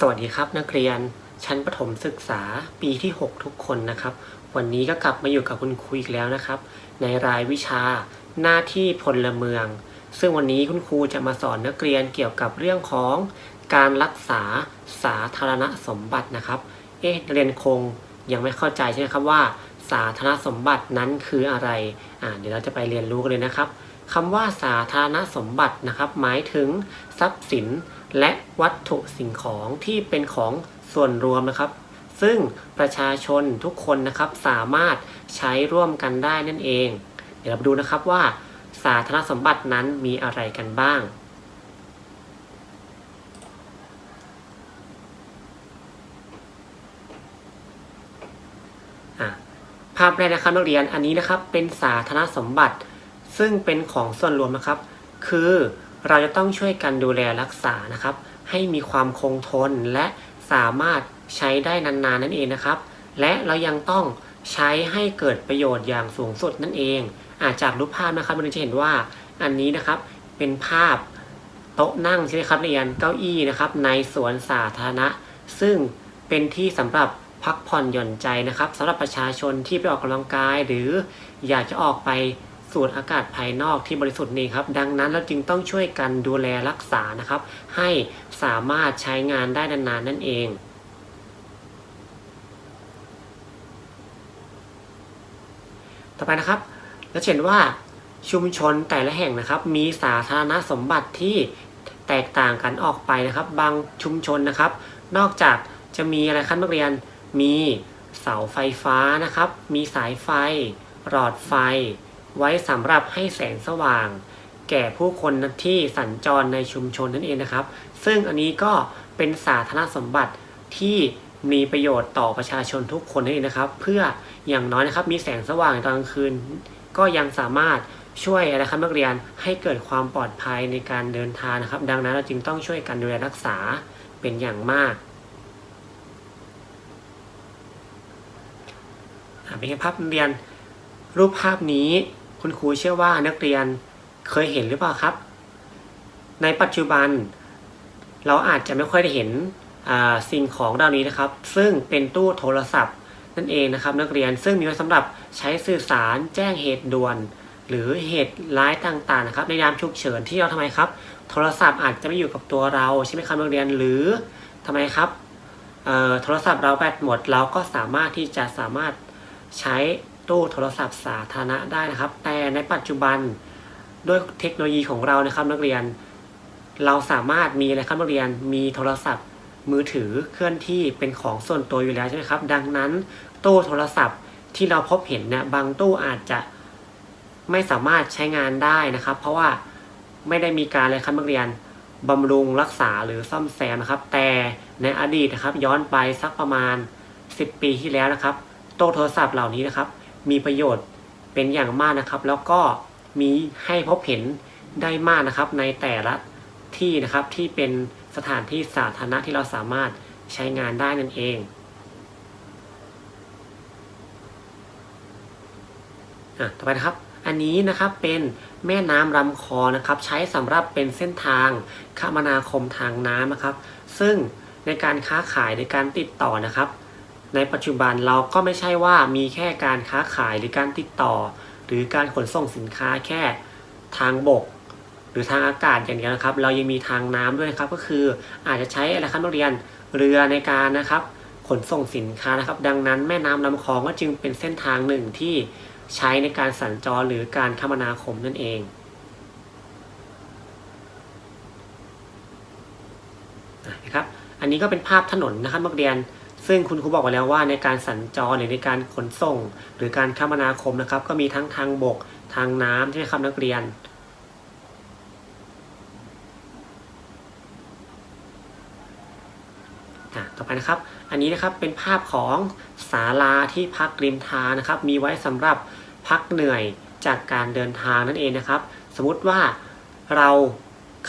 สวัสดีครับนักเรียนชั้นประถมศึกษาปีที่ 6 ทุกคนนะครับ วันนี้ก็กลับมาอยู่กับคุณครูอีกแล้วนะครับ ในรายวิชาหน้าที่พลเมือง ซึ่งวันนี้คุณครูจะมาสอนนักเรียนเกี่ยวกับเรื่องของการรักษาสาธารณสมบัตินะครับ เอ๊ะเรียนคงยังไม่เข้าใจใช่ไหมครับว่า สาธารณสมบัตินั้นคืออะไรอ่าเดี๋ยวเราจะไปเรียนรู้กันเลยนะครับ คำว่าสาธารณสมบัตินะครับ หมายถึงทรัพย์สินและวัตถุสิ่งของที่เป็นของส่วนรวมนะครับ ซึ่งประชาชนทุกคนนะครับสามารถใช้ร่วมกันได้นั่นเอง เดี๋ยวเราดูนะครับว่า สาธารณสมบัตินั้นมีอะไรกันบ้างภาพแรกนะครับนักเรียนอันนี้นะครับเป็นสาธารณสมบัติ ซึ่งเป็นของส่วนรวมนะครับ คือเราจะต้องช่วยกันดูแลรักษานะครับ ให้มีความคงทนและสามารถใช้ได้นานๆนั่นเองนะครับ และเรายังต้องใช้ให้เกิดประโยชน์อย่างสูงสุดนั่นเองอาจจากรูปภาพนะครับเราจะเห็นว่าอันนี้นะครับเป็นภาพโต๊ะนั่งใช่ไหมครับนักเรียนเก้าอี้นะครับ ในสวนสาธารณะ ซึ่งเป็นที่สำหรับพักผ่อนหย่อนใจนะครับสำหรับประชาชนที่ไปออกกำลังกาย หรืออยากจะออกไป สูดอากาศภายนอกที่บริสุทธิ์นี่ครับ ดังนั้นเราจึงต้องช่วยกันดูแลรักษานะครับ ให้สามารถใช้งานได้นานๆนั่นเองต่อไปนะครับเราเห็นว่าชุมชนแต่ละแห่งนะครับ มีสาธารณสมบัติที่แตกต่างกันออกไปนะครับ บางชุมชนนะครับ นอกจากจะมีอะไรครับนักเรียน มีเสาไฟฟ้านะครับ มีสายไฟ หลอดไฟ ไว้สำหรับให้แสงสว่าง แก่ผู้คนที่สัญจรในชุมชนนั่นเองนะครับ ซึ่งอันนี้ก็เป็นสาธารณสมบัติที่มีประโยชน์ต่อประชาชนทุกคนนั่นเองนะครับ เพื่ออย่างน้อยนะครับมีแสงสว่างตอนกลางคืน ก็ยังสามารถช่วยนะครับนักเรียนให้เกิดความปลอดภัยในการเดินทางนะครับ ดังนั้นเราจึงต้องช่วยกันดูแลรักษาเป็นอย่างมากเป็นภาพเรียนรูปภาพนี้ คุณครูเชื่อว่านักเรียนเคยเห็นหรือเปล่าครับ ในปัจจุบัน เราอาจจะไม่ค่อยได้เห็นสิ่งของเหล่านี้นะครับ ซึ่งเป็นตู้โทรศัพท์นั่นเองนะครับ นักเรียนซึ่งมีไว้สำหรับใช้สื่อสารแจ้งเหตุด่วน หรือเหตุร้ายต่างๆนะครับ ในยามฉุกเฉินที่เราทำไมครับ โทรศัพท์อาจจะไม่อยู่กับตัวเราใช่ไหมครับนักเรียนหรือทำไมครับโทรศัพท์เราแบตหมดเราก็สามารถที่จะสามารถใช้ ตู้โทรศัพท์สาธารณะได้นะครับ แต่ในปัจจุบันด้วยเทคโนโลยีของเรานะครับนักเรียน เราสามารถมีอะไรครับนักเรียนมีโทรศัพท์มือถือเคลื่อนที่เป็นของส่วนตัวอยู่แล้วใช่ไหมครับ ดังนั้นตู้โทรศัพท์ที่เราพบเห็นเนี่ยบางตู้อาจจะไม่สามารถใช้งานได้นะครับ เพราะว่าไม่ได้มีการเลยครับนักเรียนบำรุงรักษาหรือซ่อมแซมนะครับ แต่ในอดีตนะครับย้อนไปสักประมาณ 10 ปีที่แล้วนะครับตู้โทรศัพท์เหล่านี้นะครับ มีประโยชน์เป็นอย่างมากนะครับ แล้วก็มีให้พบเห็นได้มากนะครับ ในแต่ละที่นะครับที่เป็นสถานที่สาธารณะที่เราสามารถใช้งานได้นั่นเอง อะ ต่อไปนะครับ อันนี้นะครับเป็นแม่น้ำลำคอนะครับ ใช้สำหรับเป็นเส้นทางคมนาคมทางน้ำนะครับ ซึ่งในการค้าขายในการติดต่อนะครับ ในปัจจุบันเราก็ไม่ใช่ว่ามีแค่การค้าขายหรือการติดต่อ หรือการขนส่งสินค้าแค่ทางบก หรือทางอากาศอย่างเดียวนะครับ เรายังมีทางน้ำด้วยครับก็คืออาจจะใช้อะไรครับนักเรียนเรือในการนะครับ ขนส่งสินค้านะครับ ดังนั้นแม่น้ำลำคลองก็จึงเป็นเส้นทางหนึ่งที่ใช้ในการสัญจรหรือการคมนาคมนั่นเองนะครับอันนี้ก็เป็นภาพถนนนะครับนักเรียน ซึ่งคุณครูบอกไว้แล้วว่าในการสัญจรหรือในการขนส่ง หรือการคมนาคมนะครับ ก็มีทั้งทางบกทางน้ำใช่ไหมครับนักเรียน ต่อไปนะครับ อันนี้นะครับเป็นภาพของศาลาที่พักริมทางนะครับ มีไว้สำหรับพักเหนื่อยจากการเดินทางนั่นเองนะครับ สมมุติว่าเรา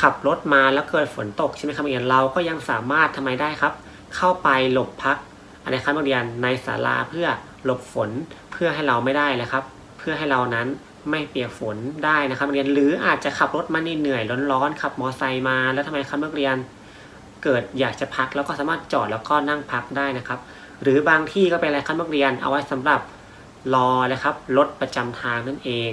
ขับรถมาแล้วเกิดฝนตกใช่ไหมครับเรียนเราก็ยังสามารถทำไมได้ครับ เข้าไปหลบพักอะไรครับนักเรียนในศาลาเพื่อหลบฝนเพื่อให้เราไม่ได้นะครับ เพื่อให้เรานั้นไม่เปียกฝนได้นะครับนักเรียนหรืออาจจะขับรถมาเหนื่อยร้อนๆขับมอไซค์มา แล้วทำไมครับนักเรียนเกิดอยากจะพักแล้วก็สามารถจอดแล้วก็นั่งพักได้นะครับ หรือบางที่ก็เป็นอะไรครับนักเรียนเอาไว้สำหรับรอนะครับรถประจำทางนั่นเอง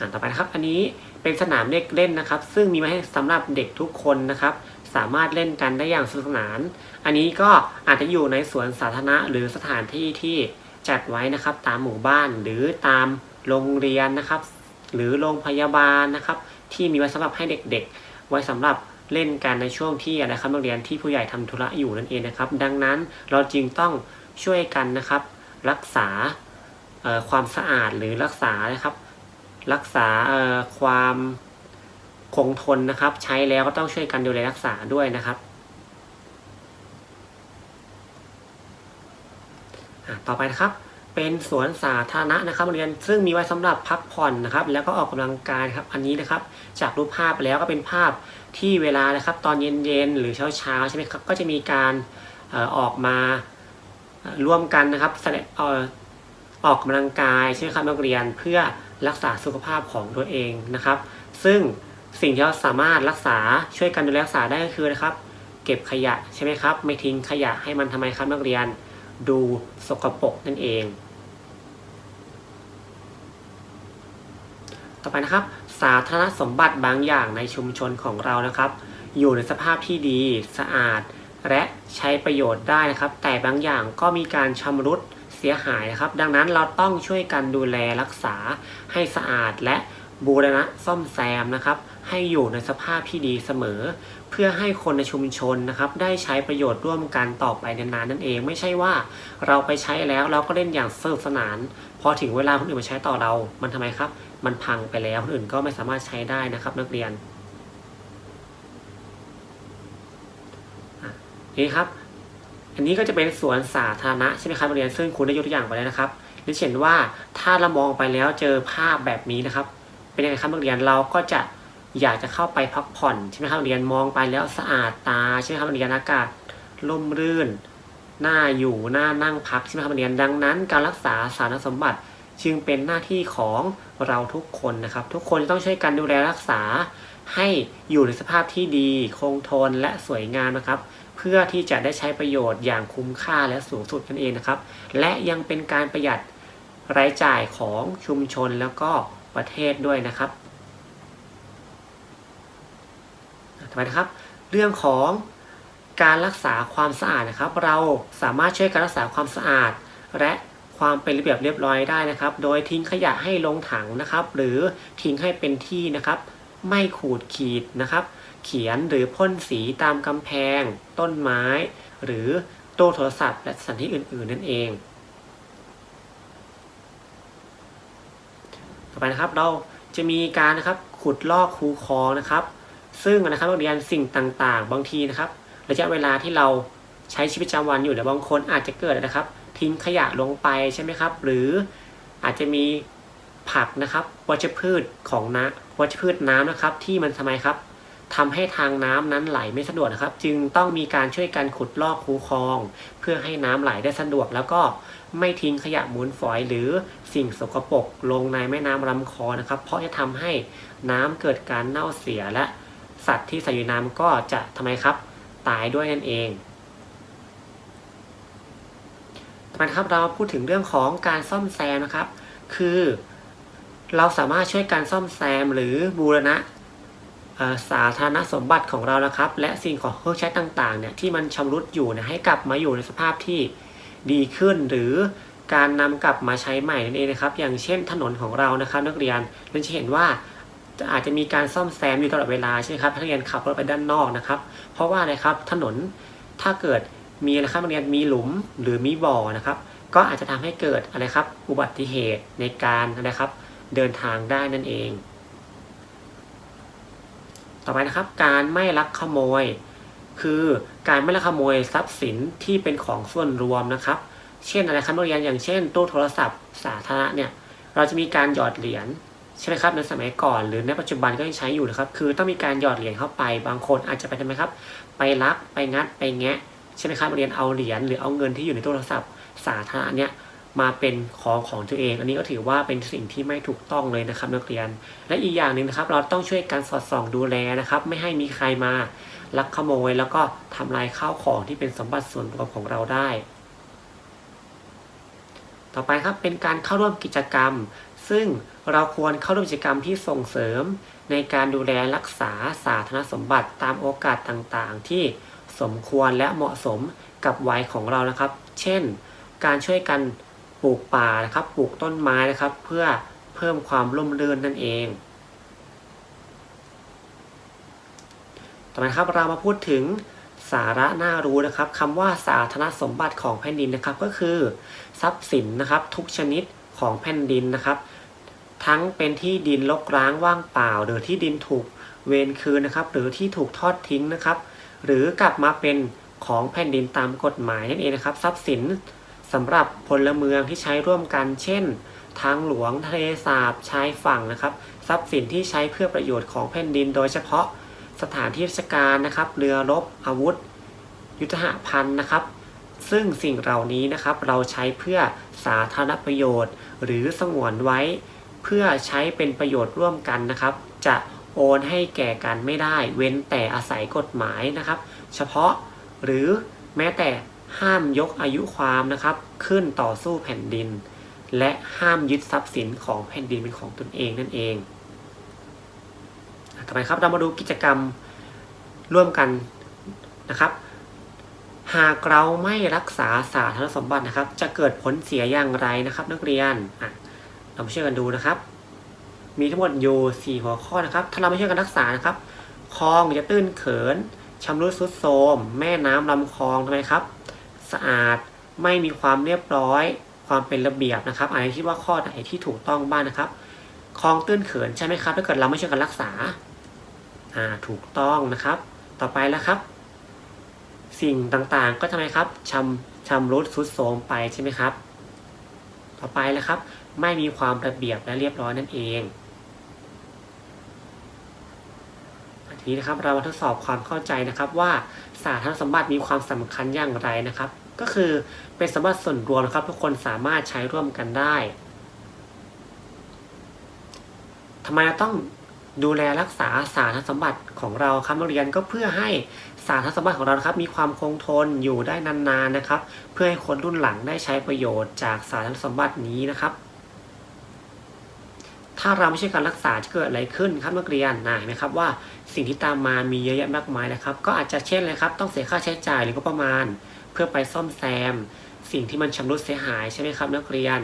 อะต่อไปนะครับ อันนี้เป็นสนามเด็กเล่นนะครับ ซึ่งมีมาให้สำหรับเด็กทุกคนนะครับ สามารถเล่นกันได้อย่างสนุกสนาน อันนี้ก็อาจจะอยู่ในสวนสาธารณะหรือสถานที่ที่จัดไว้นะครับ ตามหมู่บ้านหรือตามโรงเรียนนะครับ หรือโรงพยาบาลนะครับ ที่มีไว้สำหรับให้เด็กๆ ไว้สำหรับเล่นกันในช่วงที่อะไรครับนักเรียนที่ผู้ใหญ่ทำธุระอยู่นั่นเองนะครับ ดังนั้นเราจึงต้องช่วยกันนะครับ รักษาความสะอาดหรือรักษานะครับ รักษาความคงทนนะครับ ใช้แล้วก็ต้องช่วยกันดูแลรักษาด้วยนะครับต่อไปนะครับเป็นสวนสาธารณะนะครับเรียนซึ่งมีไว้สำหรับพักผ่อนนะครับ แล้วก็ออกกำลังกายครับอันนี้นะครับ จากรูปภาพแล้วก็เป็นภาพที่เวลานะครับ ตอนเย็นๆหรือเช้าๆใช่ไหมครับก็จะมีการออกมาร่วมกันนะครับแสดงออกกำลังกายใช่ไหมครับนักเรียนเพื่อ รักษาสุขภาพของตัวเองนะครับ ซึ่งสิ่งที่เราสามารถรักษาช่วยกันดูแลรักษาได้ก็คือนะครับ เก็บขยะใช่ไหมครับ ไม่ทิ้งขยะให้มันทำไมครับนักเรียน ดูสกปรกนั่นเอง ต่อไปนะครับ สาธารณสมบัติบางอย่างในชุมชนของเรานะครับ อยู่ในสภาพที่ดีสะอาด และใช้ประโยชน์ได้นะครับ แต่บางอย่างก็มีการชำรุด สียหายนะครับ ดังนั้นเราต้องช่วยกันดูแลรักษาให้สะอาดและบูรณะซ่อมแซมนะครับ ให้อยู่ในสภาพที่ดีเสมอ เพื่อให้คนในชุมชนนะครับ ได้ใช้ประโยชน์ร่วมกันต่อไปนานๆนั่นเอง ไม่ใช่ว่าเราไปใช้แล้วเราก็เล่นอย่างสนุกสนาน พอถึงเวลาคนอื่นมาใช้ต่อเรา มันทำไมครับ มันพังไปแล้วคนอื่นก็ไม่สามารถใช้ได้นะครับ นักเรียนนี่ครับ อันนี้ก็จะเป็นสวนสาธารณะใช่ไหมครับนักเรียนซึ่งคุณได้ยกตัวอย่างไปแล้วนะครับดิฉันว่าถ้าเรามองไปแล้วเจอภาพแบบนี้นะครับ เป็นยังไงครับนักเรียนเราก็จะอยากจะเข้าไปพักผ่อนใช่ไหมครับนักเรียนมองไปแล้วสะอาดตาใช่ไหมครับนักเรียนอากาศร่มรื่นหน้าอยู่หน้านั่งพักใช่ไหมครับนักเรียนดังนั้น การรักษาสารสมบัติจึงเป็นหน้าที่ของเราทุกคนนะครับ ทุกคนต้องช่วยกันดูแลรักษาให้อยู่ในสภาพที่ดี คงทนและสวยงามนะครับ พื่อที่จะได้ใช้ประโยชน์อย่างคุ้มค่าและสูงสุดนั่นเองนะครับ และยังเป็นการประหยัดรายจ่ายของชุมชนแล้วก็ประเทศด้วยนะครับต่อไปนะครับ เรื่องของการรักษาความสะอาดนะครับ เราสามารถช่วยการรักษาความสะอาด และความเป็นระเบียบเรียบร้อยได้นะครับ โดยทิ้งขยะให้ลงถังนะครับ หรือทิ้งให้เป็นที่นะครับ ไม่ขูดขีดนะครับ เขียนหรือพ่นสีตามกำแพง ต้นไม้ หรือตู้โทรศัพท์และสถานที่อื่น ๆ นั่นเอง ต่อไปนะครับเราจะมีการนะครับขุดลอกคูคลองนะครับ ซึ่งนะครับเราเรียนสิ่งต่างๆ บางทีนะครับระยะเวลาที่เราใช้ชีวิตประจำวันอยู่แต่บางคนอาจจะเกิดนะครับ ทิ้งขยะลงไปใช่ไหมครับ หรืออาจจะมีผักนะครับวัชพืชของน้ำวัชพืชน้ำนะครับ ที่มันทำไมครับ ทำให้ทางน้ำนั้นไหลไม่สะดวกนะครับ จึงต้องมีการช่วยกันขุดลอกคูคลอง เพื่อให้น้ำไหลได้สะดวก แล้วก็ไม่ทิ้งขยะมูลฝอยหรือสิ่งสกปรกลงในแม่น้ำลำคอนะครับ เพราะจะทำให้น้ำเกิดการเน่าเสียและสัตว์ที่ใส่อยู่น้ำก็จะทำไมครับ ตายด้วยนั่นเองต่อไปครับเราพูดถึงเรื่องของการซ่อมแซมนะครับ คือเราสามารถช่วยการซ่อมแซมหรือบูรณะ สาธารณสมบัติของเรานะครับ และสิ่งของเครื่องใช้ต่างๆเนี่ยที่มันชำรุดอยู่นะให้กลับมาอยู่ในสภาพที่ดีขึ้น หรือการนำกลับมาใช้ใหม่นั่นเองนะครับ อย่างเช่นถนนของเรานะครับ นักเรียนเราจะเห็นว่าจะอาจจะมีการซ่อมแซมอยู่ตลอดเวลาใช่ไหมครับนักเรียนขับรถไปด้านนอกนะครับ เพราะว่าอะไรครับถนนถ้าเกิดมีนะครับนักเรียนมีหลุมหรือมีบ่อนะครับ ก็อาจจะทำให้เกิดอะไรครับอุบัติเหตุในการนะครับเดินทางได้นั่นเอง ต่อไปนะครับ การไม่ลักขโมย คือการไม่ลักขโมยทรัพย์สินที่เป็นของส่วนรวมนะครับ เช่นอะไรครับนักเรียนอย่างเช่นตู้โทรศัพท์สาธารณะเนี่ยเราจะมีการหยอดเหรียญใช่ไหมครับในสมัยก่อนหรือในปัจจุบันก็ยังใช้อยู่นะครับ คือต้องมีการหยอดเหรียญเข้าไปบางคนอาจจะไปทำไมครับ ไปลักไปงัดไปแงะใช่ไหมครับเรียนเอาเหรียญหรือเอาเงินที่อยู่ในตู้โทรศัพท์สาธารณะเนี่ย มาเป็นของของตัวเอง อันนี้ก็ถือว่าเป็นสิ่งที่ไม่ถูกต้องเลยนะครับนักเรียน และอีกอย่างหนึ่งนะครับ เราต้องช่วยกันสอดส่องดูแลนะครับ ไม่ให้มีใครมาลักขโมย แล้วก็ทำลายข้าวของที่เป็นสมบัติส่วนรวมของเราได้ ต่อไปครับเป็นการเข้าร่วมกิจกรรม ซึ่งเราควรเข้าร่วมกิจกรรมที่ส่งเสริม ในการดูแลรักษาสาธารณสมบัติตามโอกาสต่างๆ ที่สมควรและเหมาะสมกับวัยของเรานะครับ เช่น การช่วยกัน ปลูกป่านะครับปลูกต้นไม้นะครับ เพื่อเพิ่มความร่มรื่นนั่นเอง ต่อมาครับเรามาพูดถึงสาระน่ารู้นะครับคำว่าสาธารณสมบัติของแผ่นดินนะครับก็คือ ทรัพย์สินนะครับ ทุกชนิดของแผ่นดินนะครับ ทั้งเป็นที่ดินรกร้างว่างเปล่า หรือที่ดินถูกเวนคืนนะครับ หรือที่ถูกทอดทิ้งนะครับ หรือกลับมาเป็นของแผ่นดินตามกฎหมายนั่นเองนะครับ ทรัพย์สิน สำหรับพลเมืองที่ใช้ร่วมกันเช่น ทางหลวงทะเลสาบชายฝั่งนะครับ ทรัพย์สินที่ใช้เพื่อประโยชน์ของแผ่นดิน โดยเฉพาะสถานที่ราชการนะครับ เรือรบอาวุธ ยุทธภัณฑ์นะครับ ซึ่งสิ่งเหล่านี้นะครับเราใช้เพื่อสาธารณประโยชน์ หรือสงวนไว้ เพื่อใช้เป็นประโยชน์ร่วมกันนะครับ จะโอนให้แก่กันไม่ได้ เว้นแต่อาศัยกฎหมายนะครับ เฉพาะหรือแม้แต่ ห้ามยกอายุความนะครับ ขึ้นต่อสู้แผ่นดิน และห้ามยึดทรัพย์สินของแผ่นดินเป็นของตนเองนั่นเองต่อไปครับเรามาดูกิจกรรมร่วมกันนะครับ หากเราไม่รักษาสาธารณสมบัตินะครับ จะเกิดผลเสียอย่างไรนะครับ นักเรียนเรามาช่วยกันดูนะครับ มีทั้งหมดอยู่ 4 หัวข้อนะครับ ถ้าเราไม่ช่วยกันรักษานะครับคลองจะตื้นเขินชำรุดทรุดโทรมแม่น้ำลำคลองทำไมครับ สะอาด ไม่มีความเรียบร้อย ความเป็นระเบียบนะครับอันนี้คิดว่าข้อไหนที่ถูกต้องบ้างนะครับคลองตื้นเขินใช่ไหมครับถ้าเกิดเราไม่ช่วยกันรักษาอ่าถูกต้องนะครับ ต่อไปแล้วครับ สิ่งต่างๆ ก็ทำไมครับชำชำรุดทรุดโทรมไปใช่ไหมครับ ต่อไปแล้วครับ ไม่มีความระเบียบและเรียบร้อยนั่นเองที นี้นะครับเรามาทดสอบความเข้าใจนะครับว่าสาธารณสมบัติมีความสำคัญอย่างไรนะครับ ก็คือเป็นสมบัติส่วนรวมนะครับ ทุกคนสามารถใช้ร่วมกันได้ทำไมเราต้องดูแลรักษาสาธารณสมบัติของเราครับนักเรียนก็เพื่อให้สาธารณสมบัติของเราครับมีความคงทนอยู่ได้นานๆนะครับ เพื่อให้คนรุ่นหลังได้ใช้ประโยชน์จากสาธารณสมบัตินี้นะครับ ถ้าเราไม่ใช่การรักษาจะเกิดอะไรขึ้นครับนักเรียนนะเห็นไหมครับว่าสิ่งที่ตามมามีเยอะแยะมากมายนะครับ ก็อาจจะเช่นเลยครับ ต้องเสียค่าใช้จ่ายหรือก็ประมาณ เพื่อไปซ่อมแซม สิ่งที่มันชำรุดเสียหายใช่ไหมครับ นักเรียน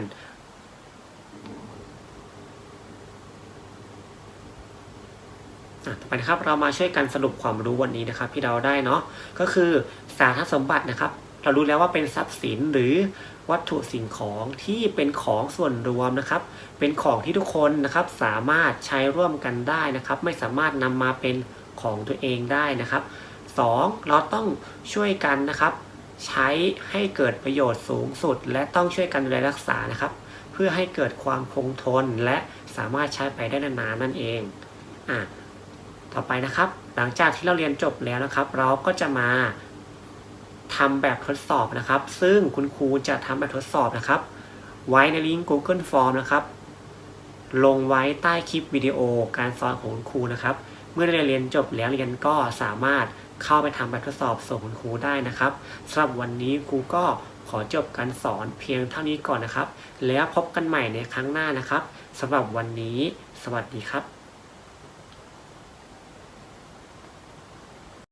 ต่อไปนะครับเรามาช่วยกันสรุปความรู้วันนี้นะครับที่เราได้เนาะก็คือสาธารณสมบัตินะครับ เรารู้แล้วว่าเป็นทรัพย์สินหรือ วัตถุสิ่งของที่เป็นของส่วนรวมนะครับ เป็นของที่ทุกคนนะครับสามารถใช้ร่วมกันได้นะครับ ไม่สามารถนำมาเป็นของตัวเองได้นะครับ 2. เราต้องช่วยกันนะครับ ใช้ให้เกิดประโยชน์สูงสุด และต้องช่วยกันดูแลรักษานะครับ เพื่อให้เกิดความคงทนและสามารถใช้ไปได้นานๆนั่นเองอะต่อไปนะครับ หลังจากที่เราเรียนจบแล้วนะครับ เราก็จะมา ทำแบบทดสอบนะครับ ซึ่งคุณครูจะทำแบบทดสอบนะครับ ไว้ในลิงก์ Google Form นะครับ ลงไว้ใต้คลิปวิดีโอการสอนของคุณครูนะครับ เมื่อเรียนจบแล้วเรียนก็สามารถเข้าไปทำแบบทดสอบส่งคุณครูได้นะครับสำหรับวันนี้ครูก็ขอจบการสอนเพียงเท่านี้ก่อนนะครับ แล้วพบกันใหม่ในครั้งหน้านะครับสำหรับวันนี้ สวัสดีครับ